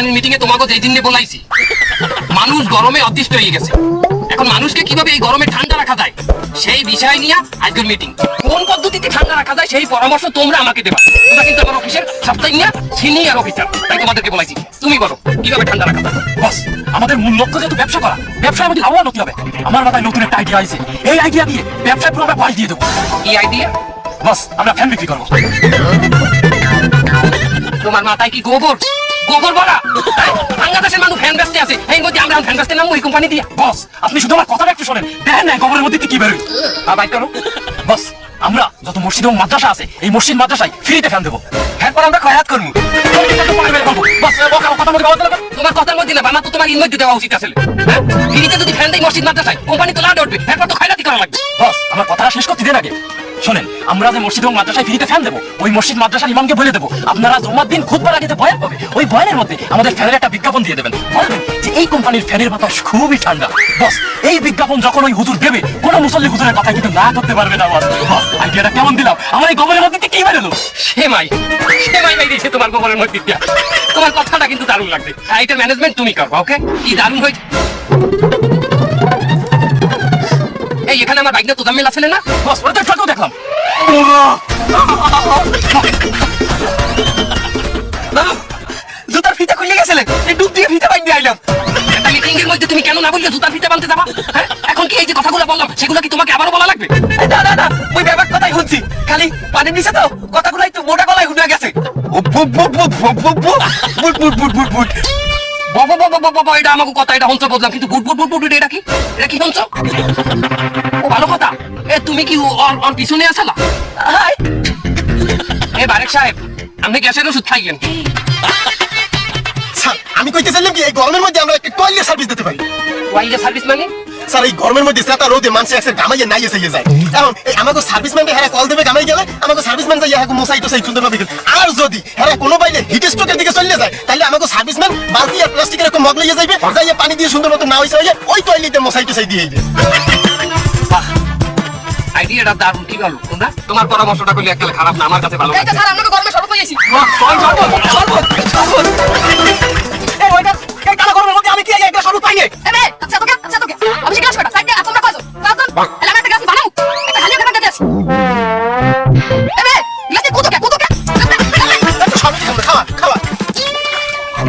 কোম্পানির মিটিং এ তোমাকে যেই দিন বলাইছি। মানুষ গরমে অতিষ্ঠ হয়ে গেছে। এখন মানুষকে কীভাবে এই গরমে ঠান্ডা রাখা যায় সেই বিষয় নিয়ে আজকের মিটিং কোন পদ্ধতিতে ঠান্ডা রাখা যায় সেই পরামর্শ তোমরা আমাকে দেবা। তোমরা কিন্তু আমার অফিসের সপ্তাহে নিয়ে সিনিয়র অফিসার তাই তোমাদেরকে বলাইছি তুমি বলো কীভাবে ঠান্ডা রাখা যায়? বস আমাদের মূল লক্ষ্য যেহেতু ব্যবসা করা ব্যবসায় আমাদের লাভবান হতে হবে। আমার মাথায় নতুন একটা আইডিয়া আছে এই আইডিয়া দিয়ে ব্যবসায় পুরো আমরা বাড়ি দিয়ে দেবো। কি আইডিয়া বস আমরা ফ্যান বিক্রি করব। তোমার মাথায় কি গোবর? হ্যাঁ? ফ্যান ফ্যান মাদ্রাসা আছে, এই মাদ্রাসায় ফ্রিতে ফ্যান তোমার মধ্যে না দেওয়া উচিত হ্যাঁ? ফ্রিতে যদি ফ্যান মসজিদ মাদ্রাসায় কোম্পানি তো লাড উঠবে এরপর তো খয়রাতি করা লাগবে। আমার কথাটা শেষ করতে দেন আগে। শোনেন, আমরা যে মসজিদ এবং মাদ্রাসায় ফ্রিতে ফ্যান দেবো, ওই মসজিদ মাদ্রাসার ইমামকে বলে দেবো, আপনারা জমার দিন খুদবার আগে যে হবে ওই বয়ানের মধ্যে আমাদের ফ্যানের একটা বিজ্ঞাপন দিয়ে দেবেন। বলবেন যে এই কোম্পানির ফ্যানের বাতাস খুবই ঠান্ডা। বস, এই বিজ্ঞাপন যখন ওই হুজুর দেবে, কোনো মুসল্লি হুজুরের কথা কিন্তু না করতে পারবে না, বস। বস আইডিয়াটা কেমন দিলাম? আমার এই গোবরের মধ্যে কি বেরোলো? সেমাই সেমাই ভাই দিয়েছে তোমার গোবরের মধ্যে। তোমার কথাটা কিন্তু দারুণ লাগবে। এটার ম্যানেজমেন্ট তুমি করবা ওকে কি দারুণ হয়েছে। এই এখানে আমার বাইক না তোদাম্মেল আছে না বস ওটা তো দেখলাম জুতার ফিতা খুলে গেছিলেন এই ডুব দিয়ে ফিতা বাইক দিয়ে আইলাম একটা মিটিং মধ্যে তুমি কেন না বললে জুতার ফিতা বানতে যাবা হ্যাঁ? এখন কি এই যে কথাগুলো বললাম সেগুলো কি তোমাকে আবারও বলা লাগবে না না না ওই ব্যাপার কথাই শুনছি খালি পানির নিচে তো কথাগুলো একটু মোটা গলায় শুনে গেছে ও বুট বুট বুট বুট বুট বুট বুট বুট বুট বাবা বাবা বাবা বাবা এটা আমাকে কথা এটা বললাম কিন্তু বুট বুট বুট বুট এটা কি? এটা কি হঞ্চ ও ভালো কথা। এ তুমি কি ওর পিছনে আসালা এ বারেক সাহেব আপনি গ্যাসের ওষুধ খাইয়েন। স্যার আমি কইতে চাইলাম কি এই গরমের মধ্যে আমরা একটা টয়লেট সার্ভিস দিতে পারি? ওয়াইলে সার্ভিস মানে? স্যার এই গরমের মধ্যে সেটা রোদে মানুষ একসের গামাইয়ে নাই এসে যায়। এখন এই আমাকে সার্ভিসম্যানকে কল দেবে গামাই গেলে আমাকে সার্ভিসম্যান যাই হ্যাঁ মশাই তো সেই সুন্দর আর যদি হ্যাঁ কোনো বাইলে হিট স্ট্রোকের দিকে চলে যায় তাহলে আমাকে সার্ভিসম্যান বালতি আর প্লাস্টিকের এরকম মগ লইয়ে যাইবে যাইয়ে পানি দিয়ে সুন্দর মতো না হইছে হইয়ে ওই টয়লেটে মশাই তো সেই দিয়ে দিবে আইডিয়াটা দারুণ কি বলো তোমরা? তোমার পরামর্শটা করলে এককালে খারাপ না আমার কাছে ভালো লাগছে। স্যার আপনাকে গরমে শরবত পেয়েছি এই ওইটা এই কালো গরমের মধ্যে আমি কি একটা সরু পাইনি এবে আচ্ছা তোকে আচ্ছা তোকে। অভিষেক গ্লাস কটা সাইডে তোমরা কয়জন? কয়জন? এলাম একটা গ্লাস বানাও। একটা হালিয়া খাবার দিতে আসি এবে গ্লাসে কুতুকে কুতুকে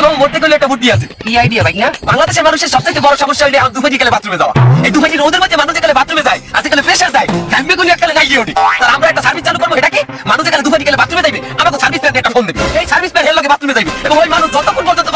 এবং মরতে গেলে একটা বুদ্ধি আছে। কি আইডিয়া ভাই না বাংলাদেশের মানুষের সবচেয়ে বড় সমস্যা হলো এখন দুপুরি গেলে বাথরুমে যাওয়া। এই দুপুরি রোদের মধ্যে মানুষ গেলে বাথরুমে যায়, আজকাল গেলে প্রেশার যায় ঘামবে গুলি একটা লাগিয়ে ওঠে তার আমরা একটা সার্ভিস চালু করব এটা কি মানুষ গেলে দুপুরি গেলে বাথরুমে যাবে আমাকে সার্ভিস প্যান একটা ফোন দেবে। এই সার্ভিস হের লগে বাথরুমে যাবে এবং ওই মানুষ যতক্ষণ পর্যন্ত